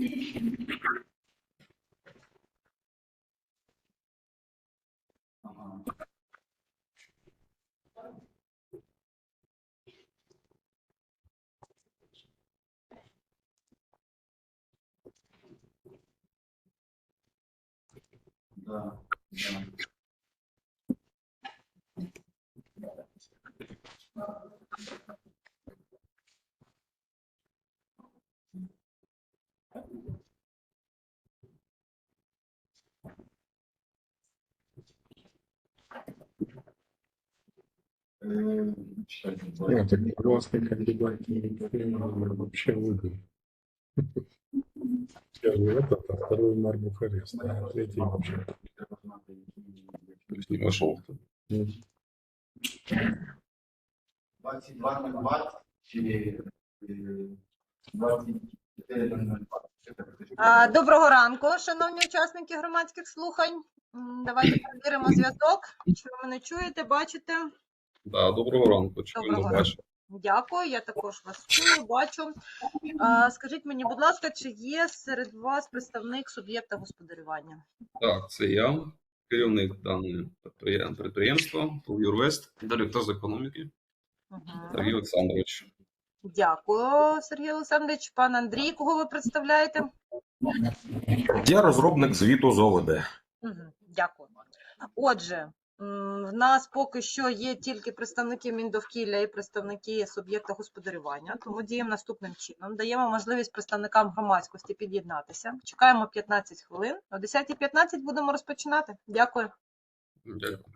네. Нет, так классный кандидат вообще выиграл. Первый этот, а второй Марк Бухарест, а третий вообще. То есть не вошел. 22 на 20 чи е, 24 на 20. А, Доброго ранку, шановні учасники громадських слухань. М, Давайте перевіримо зв'язок. Чи ви мене чуєте, бачите? Да, доброго ранку. Чуємо, Доброго бачимо. Дякую, я також вас чую, бачу. А, Скажіть мені, будь ласка, чи є серед вас представник суб'єкта господарювання? Так, це я, керівник даного підприєм- підприємства, Юрвест, директор з економіки. Сергій Олександрович. Дякую, Сергій Олександрович. Пан Андрій, кого ви представляєте? Я розробник звіту з ОВД. Мгм, Дякую. Отже, в нас поки що є тільки представники Міндовкілля і представники суб'єкта господарювання, тому діємо наступним чином. Даємо можливість представникам громадськості під'єднатися. Чекаємо 15 хвилин. О 10.15 будемо розпочинати. Дякую. Дякую.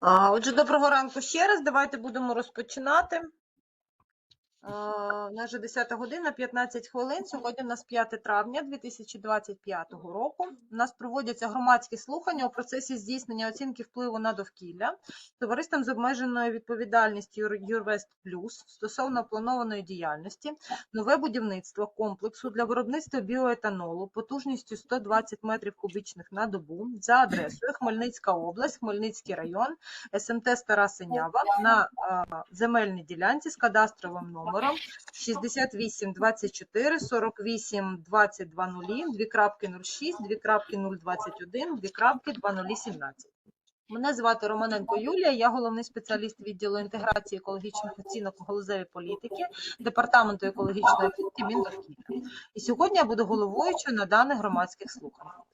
Отже, доброго ранку ще раз. Давайте будемо розпочинати. А, У нас вже 10 година, 15 хвилин. Сьогодні у нас 5 травня 2025 року. У нас проводяться громадські слухання у процесі здійснення оцінки впливу на довкілля товариством з обмеженою відповідальністю Юр- Юрвест Плюс стосовно планованої діяльності нове будівництво комплексу для виробництва біоетанолу потужністю 120 метрів кубічних на добу за адресою Хмельницька область, Хмельницький район, СМТ Стара Синява на земельній ділянці з кадастровим номером 68 24 48 20 00 2.06 2.021 2.2017. Мене звати Романенко Юлія, я головний спеціаліст відділу інтеграції екологічних оцінок у галузевій політики Департаменту екологічної оцінки Міндовкілля. І сьогодні я буду головуючою на даних громадських слуханнях.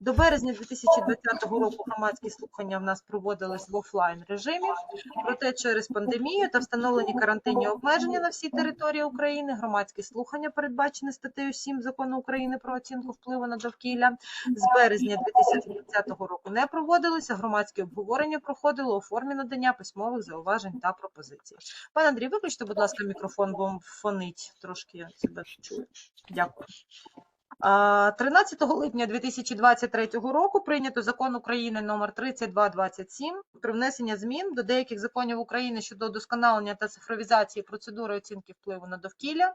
До березня 2020 року громадські слухання в нас проводились в офлайн режимі. Проте через пандемію та встановлені карантинні обмеження на всій території України громадські слухання, передбачені статтею 7 закону України про оцінку впливу на довкілля, з березня 2020 року не проводилися. Громадське обговорення проходило у формі надання письмових зауважень та пропозицій. Пане Андрій, виключте, будь ласка, мікрофон, бо фонить трошки я себе чую. Дякую. А, 13 липня 2023 року прийнято закон України номер 3227 про внесення змін до деяких законів України щодо удосконалення та цифровізації процедури оцінки впливу на довкілля,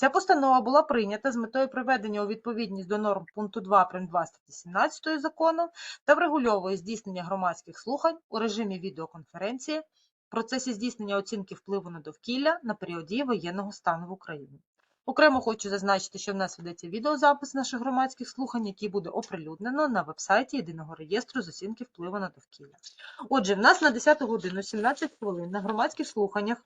Ця постанова була прийнята з метою приведення у відповідність до норм пункту 2 прим. 2 статті 17 закону та врегульовує здійснення громадських слухань у режимі відеоконференції в процесі здійснення оцінки впливу на довкілля на період дії воєнного стану в Україні. Окремо хочу зазначити, що в нас ведеться відеозапис наших громадських слухань, який буде оприлюднено на вебсайті єдиного реєстру з оцінки впливу на довкілля. Отже, в нас на 10 годину 17 хвилин на громадських слуханнях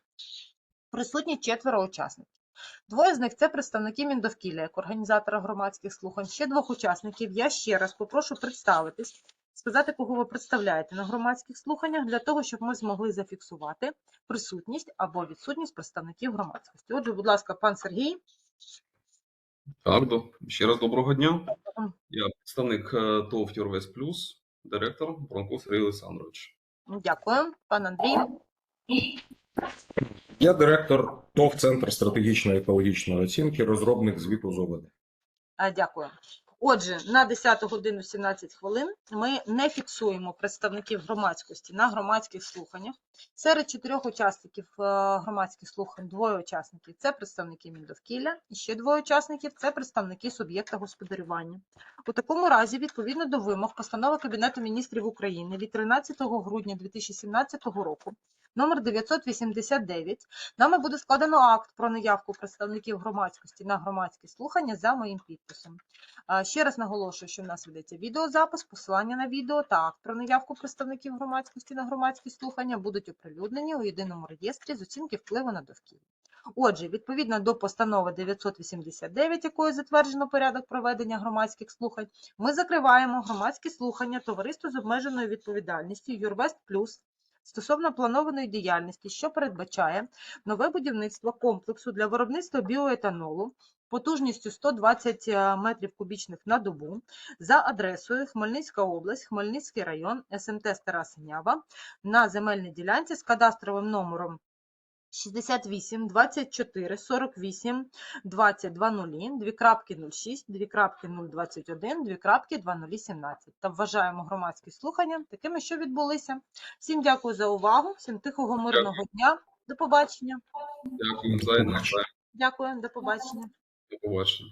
присутні четверо учасників. Двоє з них це представники Міндовкілля як організатора громадських слухань. Ще двох учасників я ще раз попрошу представитись, сказати, кого ви представляєте на громадських слуханнях, для того, щоб ми змогли зафіксувати присутність або відсутність представників громадськості. Отже, будь ласка, пан Сергій. Так, до, ще раз доброго дня. Я представник е, ТОВ Юрвест Плюс, директор Бронко Сергій Олександрович. Дякую, пан Андрій. Я директор ТОВ Центр стратегічної екологічної оцінки, розробник звіту з ОВД. Дякую. Отже, на 10 годину 17 хвилин ми не фіксуємо представників громадськості на громадських слуханнях. Серед чотирьох учасників е, громадських слухань двоє учасників це представники Міндовкілля, і ще двоє учасників це представники суб'єкта господарювання. У такому разі, відповідно до вимог постанови Кабінету міністрів України від 13 грудня 2017 року, номер 989, нами буде складено акт про наявку представників громадськості на громадські слухання за моїм підписом. Ще раз наголошую, що в нас ведеться відеозапис, посилання на відео та акт про наявку представників громадськості на громадські слухання будуть оприлюднені у єдиному реєстрі з оцінки впливу на довкілля. Отже, відповідно до постанови 989, якою затверджено порядок проведення громадських слухань, ми закриваємо громадські слухання товариства з обмеженою відповідальністю Юрвест Плюс стосовно планованої діяльності, що передбачає нове будівництво комплексу для виробництва біоетанолу потужністю 120 метрів кубічних на добу за адресою Хмельницька область, Хмельницький район, СМТ Стара Синява на земельній ділянці з кадастровим номером 68 24 48 20 00, дві крапки 06, дві крапки 021, дві крапки 2017. Та вважаємо громадські слухання такими, що відбулися. Всім дякую за увагу, всім тихого мирного дня. До побачення. Дякую. Дякую, до побачення. До побачення.